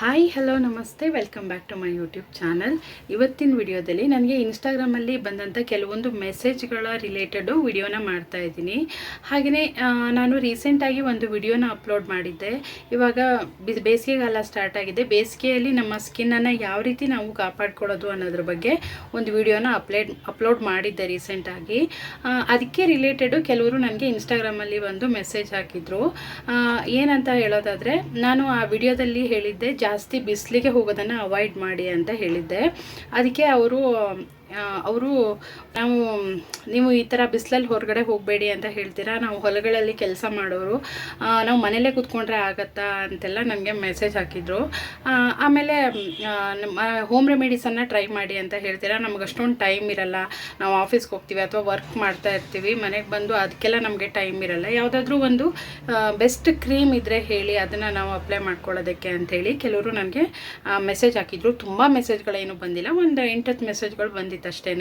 Hi hello ನಮಸ್ತೆ. Welcome back to my YouTube channel ಇವತ್ತಿನ ವಿಡಿಯೋದಲ್ಲಿ ನನಗೆ ಇನ್ಸ್ಟಾಗ್ರಾಮಲ್ಲಿ ಬಂದಂಥ ಕೆಲವೊಂದು ಮೆಸೇಜ್ಗಳ ರಿಲೇಟೆಡು ವಿಡಿಯೋನ ಮಾಡ್ತಾ ಇದ್ದೀನಿ. ಹಾಗೆಯೇ ನಾನು ರೀಸೆಂಟಾಗಿ ಒಂದು ವಿಡಿಯೋನ ಅಪ್ಲೋಡ್ ಮಾಡಿದ್ದೆ. ಇವಾಗ ಬೇಸಿಗೆಗಾಲ ಸ್ಟಾರ್ಟ್ ಆಗಿದೆ. ಬೇಸಿಗೆಯಲ್ಲಿ ನಮ್ಮ ಸ್ಕಿನ್ನನ್ನು ಯಾವ ರೀತಿ ನಾವು ಕಾಪಾಡ್ಕೊಳ್ಳೋದು ಅನ್ನೋದ್ರ ಬಗ್ಗೆ ಒಂದು ವಿಡಿಯೋನ ಅಪ್ಲೇಡ್ ಅಪ್ಲೋಡ್ ಮಾಡಿದ್ದೆ ರೀಸೆಂಟಾಗಿ ಅದಕ್ಕೆ ರಿಲೇಟೆಡು ಕೆಲವರು ನನಗೆ ಇನ್ಸ್ಟಾಗ್ರಾಮಲ್ಲಿ ಒಂದು ಮೆಸೇಜ್ ಹಾಕಿದ್ರು. ಏನಂತ ಹೇಳೋದಾದರೆ, ನಾನು ಆ ವಿಡಿಯೋದಲ್ಲಿ ಹೇಳಿದ್ದೆ ಜಾಸ್ತಿ ಬಿಸಿಲಿಗೆ ಹೋಗೋದನ್ನು ಅವಾಯ್ಡ್ ಮಾಡಿ ಅಂತ ಹೇಳಿದ್ದೆ. ಅದಕ್ಕೆ ಅವರು ಅವರು, ನಾವು, ನೀವು ಈ ಥರ ಬಿಸಿಲಲ್ಲಿ ಹೊರಗಡೆ ಹೋಗಬೇಡಿ ಅಂತ ಹೇಳ್ತೀರಾ? ನಾವು ಹೊಲಗಳಲ್ಲಿ ಕೆಲಸ ಮಾಡೋರು. ನಾವು ಮನೇಲೇ ಕೂತ್ಕೊಂಡ್ರೆ ಆಗತ್ತಾ ಅಂತೆಲ್ಲ ನನಗೆ ಮೆಸೇಜ್ ಹಾಕಿದರು. ಆಮೇಲೆ ನಮ್ಮ ಹೋಮ್ ರೆಮಿಡೀಸನ್ನು ಟ್ರೈ ಮಾಡಿ ಅಂತ ಹೇಳ್ತೀರಾ? ನಮ್ಗೆ ಅಷ್ಟೊಂದು ಟೈಮ್ ಇರಲ್ಲ. ನಾವು ಆಫೀಸ್ಗೆ ಹೋಗ್ತೀವಿ ಅಥವಾ ವರ್ಕ್ ಮಾಡ್ತಾ ಇರ್ತೀವಿ. ಮನೆಗೆ ಬಂದು ಅದಕ್ಕೆಲ್ಲ ನಮಗೆ ಟೈಮ್ ಇರಲ್ಲ. ಯಾವುದಾದ್ರೂ ಒಂದು ಬೆಸ್ಟ್ ಕ್ರೀಮ್ ಇದ್ದರೆ ಹೇಳಿ ಅದನ್ನು ನಾವು ಅಪ್ಲೈ ಮಾಡ್ಕೊಳ್ಳೋದಕ್ಕೆ ಅಂಥೇಳಿ ಕೆಲವರು ನನಗೆ ಮೆಸೇಜ್ ಹಾಕಿದರು. ತುಂಬ ಮೆಸೇಜ್ಗಳೇನು ಬಂದಿಲ್ಲ. ಒಂದು ಎಂಟತ್ತು ಮೆಸೇಜ್ಗಳು ಬಂದಿತ್ತು. ಅಷ್ಟೇ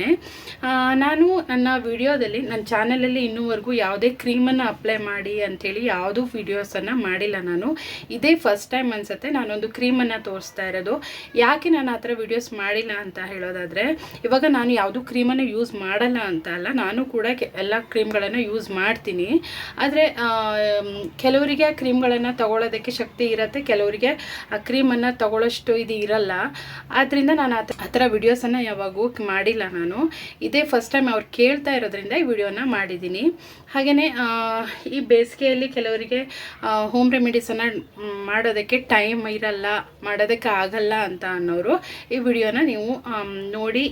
ನಾನು ನನ್ನ ವಿಡಿಯೋದಲ್ಲಿ, ನನ್ನ ಚಾನಲಲ್ಲಿ ಇನ್ನೂವರೆಗೂ ಯಾವುದೇ ಕ್ರೀಮನ್ನು ಅಪ್ಲೈ ಮಾಡಿ ಅಂಥೇಳಿ ಯಾವುದೂ ವಿಡಿಯೋಸನ್ನು ಮಾಡಿಲ್ಲ ನಾನು. ಇದೇ ಫಸ್ಟ್ ಟೈಮ್ ಅನಿಸುತ್ತೆ, ನಾನೊಂದು ಕ್ರೀಮನ್ನು ತೋರಿಸ್ತಾ ಇರೋದು. ಯಾಕೆ ನಾನು ಆ ವೀಡಿಯೋಸ್ ಮಾಡಿಲ್ಲ ಅಂತ ಹೇಳೋದಾದರೆ, ಇವಾಗ ನಾನು ಯಾವುದೂ ಕ್ರೀಮನ್ನು ಯೂಸ್ ಮಾಡಲ್ಲ ಅಂತ ಅಲ್ಲ, ನಾನು ಕೂಡ ಎಲ್ಲ ಕ್ರೀಮ್ಗಳನ್ನು ಯೂಸ್ ಮಾಡ್ತೀನಿ. ಆದರೆ ಕೆಲವರಿಗೆ ಆ ಕ್ರೀಮ್ಗಳನ್ನು ತಗೊಳ್ಳೋದಕ್ಕೆ ಶಕ್ತಿ ಇರುತ್ತೆ, ಕೆಲವರಿಗೆ ಆ ಕ್ರೀಮನ್ನು ತಗೊಳ್ಳೋಷ್ಟು ಇದು ಇರಲ್ಲ. ಆದ್ದರಿಂದ ನಾನು ಆ ಥರ ವಿಡಿಯೋಸನ್ನು ಯಾವಾಗೂ ಮಾಡಿಲ್ಲ ನಾನು. ಇದೇ ಫಸ್ಟ್ ಟೈಮ್ ಅವ್ರು ಕೇಳ್ತಾ ಇರೋದ್ರಿಂದ ಈ ವಿಡಿಯೋನ ಮಾಡಿದ್ದೀನಿ. ಹಾಗೆಯೇ ಈ ಬೇಸಿಗೆಯಲ್ಲಿ ಕೆಲವರಿಗೆ ಹೋಮ್ ರೆಮಿಡೀಸನ್ನು ಮಾಡೋದಕ್ಕೆ ಟೈಮ್ ಇರಲ್ಲ, ಮಾಡೋದಕ್ಕೆ ಆಗಲ್ಲ ಅಂತ ಅನ್ನೋರು ಈ ವಿಡಿಯೋನ ನೀವು ನೋಡಿ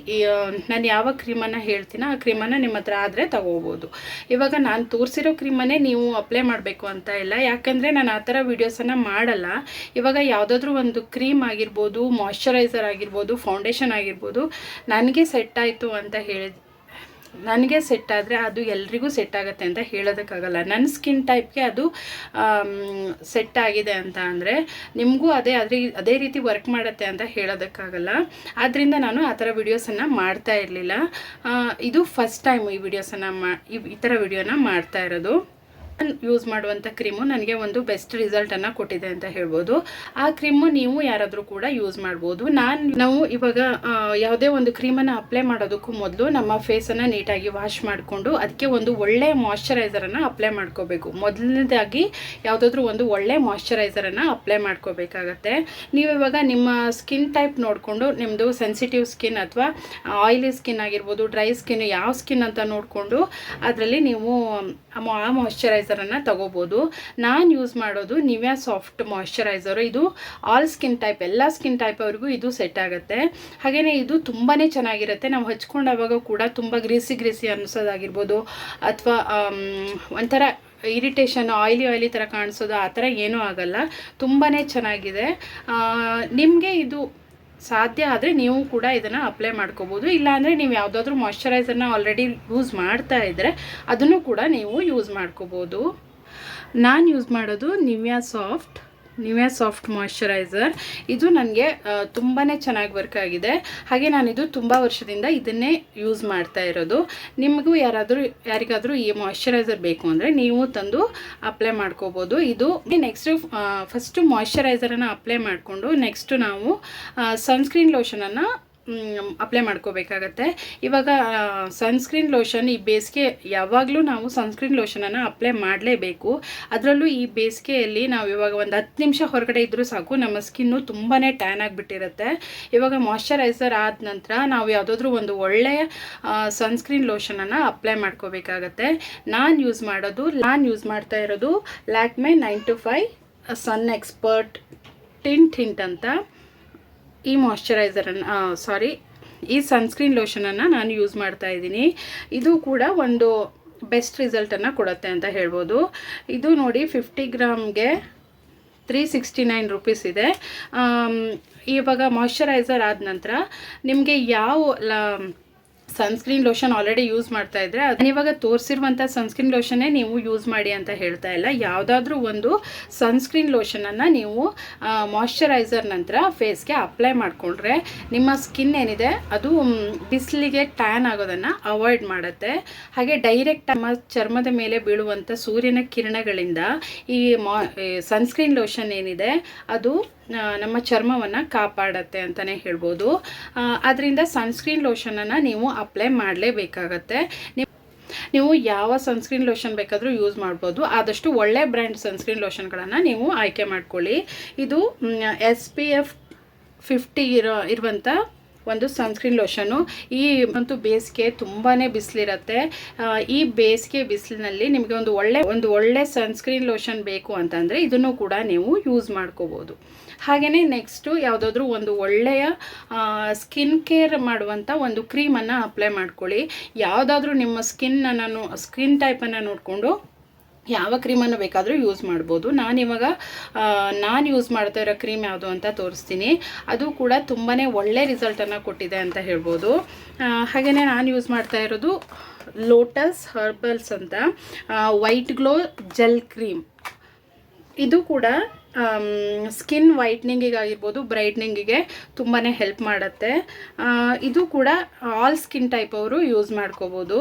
ನಾನು ಯಾವ ಕ್ರೀಮನ್ನು ಹೇಳ್ತೀನೋ ಆ ಕ್ರೀಮನ್ನು ನಿಮ್ಮ ಹತ್ರ ಆದರೆ ತಗೋಬೋದು. ಇವಾಗ ನಾನು ತೋರಿಸಿರೋ ಕ್ರೀಮನ್ನೇ ನೀವು ಅಪ್ಲೈ ಮಾಡಬೇಕು ಅಂತ ಇಲ್ಲ. ಯಾಕಂದರೆ ನಾನು ಆ ಥರ ವೀಡಿಯೋಸನ್ನು ಮಾಡಲ್ಲ. ಇವಾಗ ಯಾವುದಾದ್ರೂ ಒಂದು ಕ್ರೀಮ್ ಆಗಿರ್ಬೋದು ಮಾಯಶ್ಚರೈಸರ್ ಆಗಿರ್ಬೋದು ಫೌಂಡೇಶನ್ ಆಗಿರ್ಬೋದು, ನನಗೆ ಸೆಟ್ ಆಯಿತು ಅಂತ ಹೇಳಿ ನನಗೆ ಸೆಟ್ ಆದರೆ ಅದು ಎಲ್ರಿಗೂ ಸೆಟ್ ಆಗುತ್ತೆ ಅಂತ ಹೇಳೋದಕ್ಕಾಗಲ್ಲ. ನನ್ನ ಸ್ಕಿನ್ ಟೈಪ್ಗೆ ಅದು ಸೆಟ್ ಆಗಿದೆ ಅಂತ ಅಂದರೆ ನಿಮಗೂ ಅದೇ ಅದೇ ಅದೇ ರೀತಿ ವರ್ಕ್ ಮಾಡುತ್ತೆ ಅಂತ ಹೇಳೋದಕ್ಕಾಗಲ್ಲ. ಆದ್ದರಿಂದ ನಾನು ಆ ಥರ ವೀಡಿಯೋಸನ್ನು ಮಾಡ್ತಾ ಇರಲಿಲ್ಲ. ಇದು ಫಸ್ಟ್ ಟೈಮ್ ಈ ವಿಡಿಯೋಸನ್ನು ಮಾ ಈ ಥರ ವಿಡಿಯೋನ ಮಾಡ್ತಾ ಇರೋದು. ಯೂಸ್ ಮಾಡುವಂಥ ಕ್ರೀಮು ನನಗೆ ಒಂದು ಬೆಸ್ಟ್ ರಿಸಲ್ಟನ್ನು ಕೊಟ್ಟಿದೆ ಅಂತ ಹೇಳ್ಬೋದು. ಆ ಕ್ರೀಮು ನೀವು ಯಾರಾದರೂ ಕೂಡ ಯೂಸ್ ಮಾಡ್ಬೋದು. ನಾನು ನಾವು ಇವಾಗ ಯಾವುದೇ ಒಂದು ಕ್ರೀಮನ್ನು ಅಪ್ಲೈ ಮಾಡೋದಕ್ಕೂ ಮೊದಲು ನಮ್ಮ ಫೇಸನ್ನು ನೀಟಾಗಿ ವಾಶ್ ಮಾಡಿಕೊಂಡು ಅದಕ್ಕೆ ಒಂದು ಒಳ್ಳೆಯ ಮಾಯಶ್ಚರೈಸರನ್ನು ಅಪ್ಲೈ ಮಾಡ್ಕೋಬೇಕು. ಮೊದಲನೇದಾಗಿ ಯಾವುದಾದ್ರೂ ಒಂದು ಒಳ್ಳೆ ಮಾಯಶ್ಚರೈಸರನ್ನು ಅಪ್ಲೈ ಮಾಡ್ಕೋಬೇಕಾಗತ್ತೆ. ನೀವು ಇವಾಗ ನಿಮ್ಮ ಸ್ಕಿನ್ ಟೈಪ್ ನೋಡಿಕೊಂಡು ನಿಮ್ಮದು ಸೆನ್ಸಿಟಿವ್ ಸ್ಕಿನ್ ಅಥವಾ ಆಯಿಲಿ ಸ್ಕಿನ್ ಆಗಿರ್ಬೋದು ಡ್ರೈ ಸ್ಕಿನ್ ಯಾವ ಸ್ಕಿನ್ ಅಂತ ನೋಡಿಕೊಂಡು ಅದರಲ್ಲಿ ನೀವು ಆ ಮಾ- ಆ ಮಾಯ್ಶ್ಚರೈಸರನ್ನು ತಗೋಬೋದು. ನಾನು ಯೂಸ್ ಮಾಡೋದು ನಿವ್ಯಾ ಸಾಫ್ಟ್ ಮಾಯಿಶ್ಚರೈಸರು ಇದು ಆಲ್ ಸ್ಕಿನ್ ಟೈಪ್ ಎಲ್ಲ ಸ್ಕಿನ್ ಟೈಪ್ ಅವ್ರಿಗೂ ಇದು ಸೆಟ್ ಆಗುತ್ತೆ. ಹಾಗೆಯೇ ಇದು ತುಂಬಾ ಚೆನ್ನಾಗಿರುತ್ತೆ. ನಾವು ಹಚ್ಕೊಂಡಾಗ ಕೂಡ ತುಂಬ ಗ್ರೀಸಿ ಗ್ರೀಸಿ ಅನ್ನಿಸೋದಾಗಿರ್ಬೋದು ಅಥವಾ ಒಂಥರ ಇರಿಟೇಷನ್ ಆಯ್ಲಿ ಆಯ್ಲಿ ಥರ ಕಾಣಿಸೋದು ಆ ಥರ ಏನೂ ಆಗಲ್ಲ. ತುಂಬಾ ಚೆನ್ನಾಗಿದೆ. ನಿಮಗೆ ಇದು ಸಾಧ್ಯ ಆದರೆ ನೀವು ಕೂಡ ಇದನ್ನು ಅಪ್ಲೈ ಮಾಡ್ಕೋಬೋದು. ಇಲ್ಲಾಂದರೆ ನೀವು ಯಾವುದಾದ್ರೂ ಮಾಯ್ಶ್ಚರೈಸರ್ನ ಆಲ್ರೆಡಿ ಯೂಸ್ ಮಾಡ್ತಾ ಇದ್ದರೆ ಅದನ್ನು ಕೂಡ ನೀವು ಯೂಸ್ ಮಾಡ್ಕೋಬೋದು. ನಾನು ಯೂಸ್ ಮಾಡೋದು Nivea soft Nivea soft moisturiser ಇದು ನನಗೆ ತುಂಬಾ ಚೆನ್ನಾಗಿ ವರ್ಕ್ ಆಗಿದೆ. ಹಾಗೆ ನಾನಿದು ತುಂಬ ವರ್ಷದಿಂದ ಇದನ್ನೇ ಯೂಸ್ ಮಾಡ್ತಾ ಇರೋದು. ನಿಮಗೂ ಯಾರಾದರೂ, ಯಾರಿಗಾದರೂ ಈ ಮಾಯಿಶ್ಚರೈಸರ್ ಬೇಕು ಅಂದರೆ ನೀವು ತಂದು ಅಪ್ಲೈ ಮಾಡ್ಕೋಬೋದು. ಇದು ನೆಕ್ಸ್ಟು ಫಸ್ಟು ಮಾಯಶ್ಚರೈಸರನ್ನು ಅಪ್ಲೈ ಮಾಡಿಕೊಂಡು, ನೆಕ್ಸ್ಟು ನಾವು ಸನ್ಸ್ಕ್ರೀನ್ ಲೋಷನನ್ನು ಅಪ್ಲೈ ಮಾಡ್ಕೋಬೇಕಾಗತ್ತೆ. ಇವಾಗ ಸನ್ಸ್ಕ್ರೀನ್ ಲೋಷನ್ ಈ ಬೇಸಿಗೆ ಯಾವಾಗಲೂ ನಾವು ಸನ್ಸ್ಕ್ರೀನ್ ಲೋಷನನ್ನು ಅಪ್ಲೈ ಮಾಡಲೇಬೇಕು. ಅದರಲ್ಲೂ ಈ ಬೇಸಿಗೆಯಲ್ಲಿ ನಾವು ಇವಾಗ ಒಂದು ಹತ್ತು ನಿಮಿಷ ಹೊರಗಡೆ ಇದ್ದರೂ ಸಾಕು, ನಮ್ಮ ಸ್ಕಿನ್ನು ತುಂಬಾ ಟ್ಯಾನ್ ಆಗಿಬಿಟ್ಟಿರುತ್ತೆ. ಇವಾಗ ಮಾಯಶ್ಚರೈಸರ್ ಆದ ನಂತರ ನಾವು ಯಾವುದಾದ್ರೂ ಒಂದು ಒಳ್ಳೆಯ ಸನ್ಸ್ಕ್ರೀನ್ ಲೋಷನನ್ನು ಅಪ್ಲೈ ಮಾಡ್ಕೋಬೇಕಾಗತ್ತೆ. ನಾನು ಯೂಸ್ ಮಾಡೋದು, ನಾನು ಯೂಸ್ ಮಾಡ್ತಾ ಇರೋದು Lakme nine to five sun expert tint hint ಅಂತ. ಈ ಮಾಯಶ್ಚರೈಸರನ್ನು ಸಾರಿ ಈ ಸನ್ಸ್ಕ್ರೀನ್ ಲೋಷನನ್ನು ನಾನು ಯೂಸ್ ಮಾಡ್ತಾ ಇದ್ದೀನಿ. ಇದು ಕೂಡ ಒಂದು ಬೆಸ್ಟ್ ರಿಸಲ್ಟನ್ನು ಕೊಡುತ್ತೆ ಅಂತ ಹೇಳ್ಬೋದು. ಇದು ನೋಡಿ ಫಿಫ್ಟಿ ಗ್ರಾಮ್ಗೆ ತ್ರೀ ಸಿಕ್ಸ್ಟಿ ನೈನ್ ರುಪೀಸ್ ಇದೆ. ಇವಾಗ ಮಾಯಶ್ಚರೈಸರ್ ಆದ ನಂತರ ನಿಮಗೆ ಯಾವ, ಲ ಸನ್ಸ್ಕ್ರೀನ್ ಲೋಷನ್ ಆಲ್ರೆಡಿ ಯೂಸ್ ಮಾಡ್ತಾ ಇದ್ರೆ ಅದನ್ನ ಇವಾಗ ತೋರಿಸಿರುವಂಥ ಸನ್ಸ್ಕ್ರೀನ್ ಲೋಷನ್ನೇ ನೀವು ಯೂಸ್ ಮಾಡಿ ಅಂತ ಹೇಳ್ತಾ ಇಲ್ಲ. ಯಾವುದಾದ್ರೂ ಒಂದು ಸನ್ಸ್ಕ್ರೀನ್ ಲೋಷನನ್ನು ನೀವು ಮಾಯಶ್ಚರೈಸರ್ ನಂತರ ಫೇಸ್ಗೆ ಅಪ್ಲೈ ಮಾಡಿಕೊಂಡ್ರೆ ನಿಮ್ಮ ಸ್ಕಿನ್ ಏನಿದೆ, ಅದು ಬಿಸಿಲಿಗೆ ಟ್ಯಾನ್ ಆಗೋದನ್ನು ಅವಾಯ್ಡ್ ಮಾಡುತ್ತೆ. ಹಾಗೆ ಡೈರೆಕ್ಟ್ ನಮ್ಮ ಚರ್ಮದ ಮೇಲೆ ಬೀಳುವಂಥ ಸೂರ್ಯನ ಕಿರಣಗಳಿಂದ ಈ ಮಾ ಸನ್ಸ್ಕ್ರೀನ್ ಲೋಷನ್ ಏನಿದೆ, ಅದು ನಮ್ಮ ಚರ್ಮವನ್ನು ಕಾಪಾಡತ್ತೆ ಅಂತಲೇ ಹೇಳ್ಬೋದು. ಅದರಿಂದ ಸನ್ಸ್ಕ್ರೀನ್ ಲೋಷನನ್ನು ನೀವು ಅಪ್ಲೈ ಮಾಡಲೇಬೇಕಾಗತ್ತೆ. ನೀವು ಯಾವ ಸನ್ಸ್ಕ್ರೀನ್ ಲೋಷನ್ ಬೇಕಾದರೂ ಯೂಸ್ ಮಾಡ್ಬೋದು. ಆದಷ್ಟು ಒಳ್ಳೆ ಬ್ರ್ಯಾಂಡ್ ಸನ್ಸ್ಕ್ರೀನ್ ಲೋಷನ್ಗಳನ್ನು ನೀವು ಆಯ್ಕೆ ಮಾಡ್ಕೊಳ್ಳಿ. ಇದು ಎಸ್ ಪಿ ಎಫ್ ಫಿಫ್ಟಿ ಇರೋ ಇರುವಂಥ ಒಂದು ಸನ್ಸ್ಕ್ರೀನ್ ಲೋಷನು. ಈ ಅಂತೂ ಬೇಸಿಗೆ ತುಂಬಾ ಬಿಸಿಲಿರತ್ತೆ. ಈ ಬೇಸಿಗೆ ಬಿಸಿಲಿನಲ್ಲಿ ನಿಮಗೆ ಒಂದು ಒಳ್ಳೆ ಒಂದು ಒಳ್ಳೆ ಸನ್ಸ್ಕ್ರೀನ್ ಲೋಷನ್ ಬೇಕು ಅಂತಂದರೆ ಇದನ್ನು ಕೂಡ ನೀವು ಯೂಸ್ ಮಾಡ್ಕೋಬೋದು. ಹಾಗೆಯೇ ನೆಕ್ಸ್ಟು ಯಾವುದಾದ್ರೂ ಒಂದು ಒಳ್ಳೆಯ ಸ್ಕಿನ್ ಕೇರ್ ಮಾಡುವಂಥ ಒಂದು ಕ್ರೀಮನ್ನು ಅಪ್ಲೈ ಮಾಡ್ಕೊಳ್ಳಿ. ಯಾವುದಾದ್ರೂ ನಿಮ್ಮ ಸ್ಕಿನ್ನನ್ನು ಸ್ಕಿನ್ ಟೈಪನ್ನು ನೋಡಿಕೊಂಡು ಯಾವ ಕ್ರೀಮನ್ನು ಬೇಕಾದರೂ ಯೂಸ್ ಮಾಡ್ಬೋದು. ನಾನಿವಾಗ ನಾನು ಯೂಸ್ ಮಾಡ್ತಾ ಇರೋ ಕ್ರೀಮ್ ಯಾವುದು ಅಂತ ತೋರಿಸ್ತೀನಿ. ಅದು ಕೂಡ ತುಂಬಾ ಒಳ್ಳೆ ರಿಸಲ್ಟನ್ನು ಕೊಟ್ಟಿದೆ ಅಂತ ಹೇಳ್ಬೋದು. ಹಾಗೆಯೇ ನಾನು ಯೂಸ್ ಮಾಡ್ತಾ ಇರೋದು ಲೋಟಸ್ ಹರ್ಬಲ್ಸ್ ಅಂತ ವೈಟ್ ಗ್ಲೋ ಜೆಲ್ ಕ್ರೀಮ್. ಇದು ಕೂಡ ಸ್ಕಿನ್ ವೈಟ್ನಿಂಗಿಗಾಗಿರ್ಬೋದು ಬ್ರೈಟ್ನಿಂಗಿಗೆ ತುಂಬಾ ಹೆಲ್ಪ್ ಮಾಡುತ್ತೆ. ಇದು ಕೂಡ ಆಲ್ ಸ್ಕಿನ್ ಟೈಪ್ ಅವರು ಯೂಸ್ ಮಾಡ್ಕೋಬೋದು.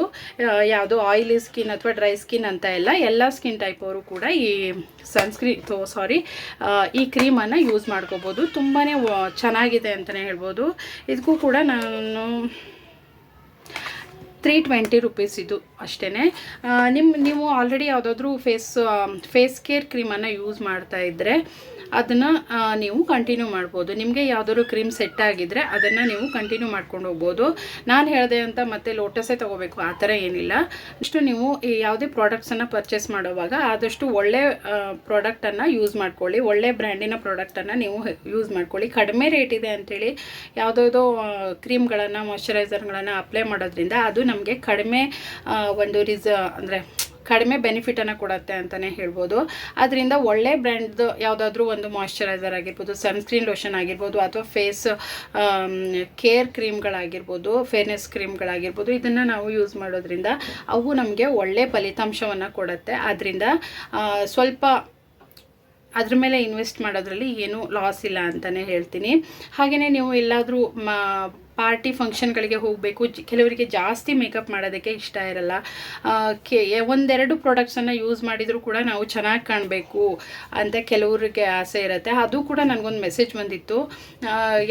ಯಾವುದು ಆಯಿಲಿ ಸ್ಕಿನ್ ಅಥವಾ ಡ್ರೈ ಸ್ಕಿನ್ ಅಂತ ಎಲ್ಲ ಎಲ್ಲ ಸ್ಕಿನ್ ಟೈಪ್ ಅವರು ಕೂಡ ಈ ಸನ್ಸ್ಕ್ರೀನ್ ಸಾರಿ ಈ ಕ್ರೀಮನ್ನು ಯೂಸ್ ಮಾಡ್ಕೋಬೋದು. ತುಂಬಾ ಚೆನ್ನಾಗಿದೆ ಅಂತಲೇ ಹೇಳ್ಬೋದು. ಇದಕ್ಕೂ ಕೂಡ ನಾನು ತ್ರೀ ಟ್ವೆಂಟಿ ರುಪೀಸ್ ಇದು ಅಷ್ಟೇ ನಿಮ್ಮ ನೀವು ಆಲ್ರೆಡಿ ಯಾವುದಾದ್ರೂ ಫೇಸ್ ಫೇಸ್ ಕೇರ್ ಕ್ರೀಮನ್ನು ಯೂಸ್ ಮಾಡ್ತಾ ಇದ್ದರೆ ಅದನ್ನು ನೀವು ಕಂಟಿನ್ಯೂ ಮಾಡ್ಬೋದು. ನಿಮಗೆ ಯಾವುದಾದ್ರು ಕ್ರೀಮ್ ಸೆಟ್ ಆಗಿದ್ದರೆ ಅದನ್ನು ನೀವು ಕಂಟಿನ್ಯೂ ಮಾಡ್ಕೊಂಡು ಹೋಗ್ಬೋದು. ನಾನು ಹೇಳಿದೆ ಅಂತ ಮತ್ತೆ ಲೋಟಸೇ ತೊಗೋಬೇಕು, ಆ ಥರ ಏನಿಲ್ಲ. ಅಷ್ಟು ನೀವು ಯಾವುದೇ ಪ್ರಾಡಕ್ಟ್ಸನ್ನು ಪರ್ಚೇಸ್ ಮಾಡುವಾಗ ಆದಷ್ಟು ಒಳ್ಳೆ ಪ್ರಾಡಕ್ಟನ್ನು ಯೂಸ್ ಮಾಡ್ಕೊಳ್ಳಿ. ಒಳ್ಳೆ ಬ್ರ್ಯಾಂಡಿನ ಪ್ರಾಡಕ್ಟನ್ನು ನೀವು ಯೂಸ್ ಮಾಡ್ಕೊಳ್ಳಿ. ಕಡಿಮೆ ರೇಟ್ ಇದೆ ಅಂಥೇಳಿ ಯಾವುದಾವುದೋ ಕ್ರೀಮ್ಗಳನ್ನು ಮಾಯಶ್ಚರೈಸರ್ಗಳನ್ನು ಅಪ್ಲೈ ಮಾಡೋದ್ರಿಂದ ಅದು ನಮಗೆ ಕಡಿಮೆ ಒಂದು ರಿಸ, ಅಂದರೆ ಕಡಿಮೆ ಬೆನಿಫಿಟನ್ನು ಕೊಡುತ್ತೆ ಅಂತಲೇ ಹೇಳ್ಬೋದು. ಅದರಿಂದ ಒಳ್ಳೆ ಬ್ರ್ಯಾಂಡ್ದು ಯಾವುದಾದ್ರೂ ಒಂದು ಮಾಯಿಶ್ಚರೈಸರ್ ಆಗಿರ್ಬೋದು ಸನ್ಸ್ಕ್ರೀನ್ ಲೋಷನ್ ಆಗಿರ್ಬೋದು, ಅಥವಾ ಫೇಸ್ ಕೇರ್ ಕ್ರೀಮ್ಗಳಾಗಿರ್ಬೋದು ಫೇರ್ನೆಸ್ ಕ್ರೀಮ್ಗಳಾಗಿರ್ಬೋದು ಇದನ್ನು ನಾವು ಯೂಸ್ ಮಾಡೋದ್ರಿಂದ ಅವು ನಮಗೆ ಒಳ್ಳೆ ಫಲಿತಾಂಶವನ್ನು ಕೊಡುತ್ತೆ. ಅದರಿಂದ ಸ್ವಲ್ಪ ಅದ್ರ ಮೇಲೆ ಇನ್ವೆಸ್ಟ್ ಮಾಡೋದ್ರಲ್ಲಿ ಏನೂ ಲಾಸ್ ಇಲ್ಲ ಅಂತಲೇ ಹೇಳ್ತೀನಿ. ಹಾಗೆಯೇ ನೀವು ಎಲ್ಲಾದರೂ ಮಾ ಪಾರ್ಟಿ ಫಂಕ್ಷನ್ಗಳಿಗೆ ಹೋಗಬೇಕು ಕೆಲವರಿಗೆ ಜಾಸ್ತಿ ಮೇಕಪ್ ಮಾಡೋದಕ್ಕೆ ಇಷ್ಟ ಇರಲ್ಲ. ಕೆ ಒಂದೆರಡು ಪ್ರಾಡಕ್ಟ್ಸನ್ನು ಯೂಸ್ ಮಾಡಿದರೂ ಕೂಡ ನಾವು ಚೆನ್ನಾಗಿ ಕಾಣಬೇಕು ಅಂತ ಕೆಲವರಿಗೆ ಆಸೆ ಇರುತ್ತೆ. ಅದು ಕೂಡ ನನಗೊಂದು ಮೆಸೇಜ್ ಬಂದಿತ್ತು.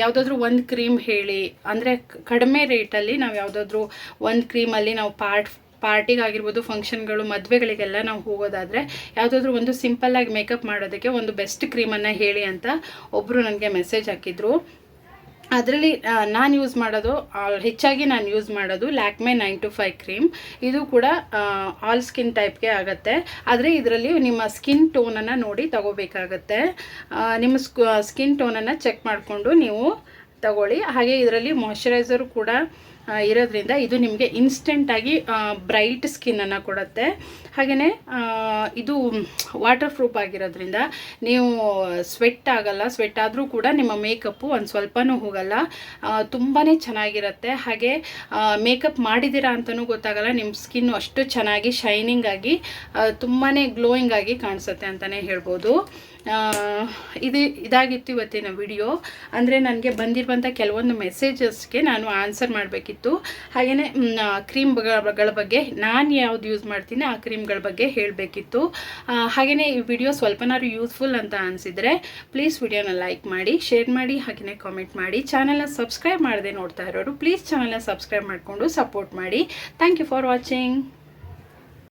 ಯಾವುದಾದ್ರೂ ಒಂದು ಕ್ರೀಮ್ ಹೇಳಿ, ಅಂದರೆ ಕಡಿಮೆ ರೇಟಲ್ಲಿ ನಾವು ಯಾವುದಾದ್ರೂ ಒಂದು ಕ್ರೀಮಲ್ಲಿ ನಾವು ಪಾರ್ಟ್ ಪಾರ್ಟಿಗಾಗಿರ್ಬೋದು ಫಂಕ್ಷನ್ಗಳು ಮದುವೆಗಳಿಗೆಲ್ಲ ನಾವು ಹೋಗೋದಾದರೆ ಯಾವುದಾದ್ರೂ ಒಂದು ಸಿಂಪಲ್ಲಾಗಿ ಮೇಕಪ್ ಮಾಡೋದಕ್ಕೆ ಒಂದು ಬೆಸ್ಟ್ ಕ್ರೀಮನ್ನು ಹೇಳಿ ಅಂತ ಒಬ್ಬರು ನನಗೆ ಮೆಸೇಜ್ ಹಾಕಿದ್ರು. ಅದರಲ್ಲಿ ನಾನು ಯೂಸ್ ಮಾಡೋದು ಹೆಚ್ಚಾಗಿ ನಾನು ಯೂಸ್ ಮಾಡೋದು Lakme nine to five cream ಇದು ಕೂಡ ಆಲ್ ಸ್ಕಿನ್ ಟೈಪ್ಗೆ ಆಗುತ್ತೆ. ಆದರೆ ಇದರಲ್ಲಿ ನಿಮ್ಮ ಸ್ಕಿನ್ ಟೋನನ್ನು ನೋಡಿ ತಗೋಬೇಕಾಗತ್ತೆ. ನಿಮ್ಮ ಸ್ಕಿನ್ ಟೋನನ್ನು ಚೆಕ್ ಮಾಡಿಕೊಂಡು ನೀವು ತಗೊಳ್ಳಿ. ಹಾಗೆ ಇದರಲ್ಲಿ ಮಾಯಶ್ಚರೈಸರ್ ಕೂಡ ಇರೋದ್ರಿಂದ ಇದು ನಿಮಗೆ ಇನ್ಸ್ಟೆಂಟಾಗಿ ಬ್ರೈಟ್ ಸ್ಕಿನ್ನನ್ನು ಕೊಡುತ್ತೆ. ಹಾಗೆಯೇ ಇದು ವಾಟರ್ ಪ್ರೂಫ್ ಆಗಿರೋದ್ರಿಂದ ನೀವು ಸ್ವೆಟ್ ಆಗಲ್ಲ ಸ್ವೆಟ್ ಆದರೂ ಕೂಡ ನಿಮ್ಮ ಮೇಕಪ್ಪು ಒಂದು ಸ್ವಲ್ಪನೂ ಹೋಗಲ್ಲ. ತುಂಬಾ ಚೆನ್ನಾಗಿರುತ್ತೆ. ಹಾಗೆ ಮೇಕಪ್ ಮಾಡಿದ್ದೀರಾ ಅಂತಲೂ ಗೊತ್ತಾಗಲ್ಲ ನಿಮ್ಮ ಸ್ಕಿನ್ನು ಅಷ್ಟು ಚೆನ್ನಾಗಿ ಶೈನಿಂಗ್ ಆಗಿ ತುಂಬಾ ಗ್ಲೋಯಿಂಗ್ ಆಗಿ ಕಾಣಿಸುತ್ತೆ ಅಂತಲೇ ಹೇಳ್ಬೋದು. ಇದು ಇದಾಗಿತ್ತು ಇವತ್ತಿನ ವಿಡಿಯೋ. ಅಂದರೆ ನನಗೆ ಬಂದಿರುವಂಥ ಕೆಲವೊಂದು ಮೆಸೇಜಸ್ಗೆ ನಾನು ಆನ್ಸರ್ ಮಾಡಬೇಕಿತ್ತು. ಹಾಗೆಯೇ ಕ್ರೀಮ್ಗಳ ಬಗ್ಗೆ ನಾನು ಯಾವ್ದು ಯೂಸ್ ಮಾಡ್ತೀನಿ ಆ ಕ್ರೀಮ್ಗಳ ಬಗ್ಗೆ ಹೇಳಬೇಕಿತ್ತು. ಹಾಗೆಯೇ ಈ ವಿಡಿಯೋ ಸ್ವಲ್ಪನಾದ್ರು ಯೂಸ್ಫುಲ್ ಅಂತ ಅನಿಸಿದರೆ ಪ್ಲೀಸ್ ವಿಡಿಯೋನ ಲೈಕ್ ಮಾಡಿ ಶೇರ್ ಮಾಡಿ ಹಾಗೆಯೇ ಕಾಮೆಂಟ್ ಮಾಡಿ. ಚಾನಲ್ನ ಸಬ್ಸ್ಕ್ರೈಬ್ ಮಾಡದೆ ನೋಡ್ತಾ ಇರೋರು ಪ್ಲೀಸ್ ಚಾನಲ್ನ ಸಬ್ಸ್ಕ್ರೈಬ್ ಮಾಡಿಕೊಂಡು ಸಪೋರ್ಟ್ ಮಾಡಿ. Thank you for watching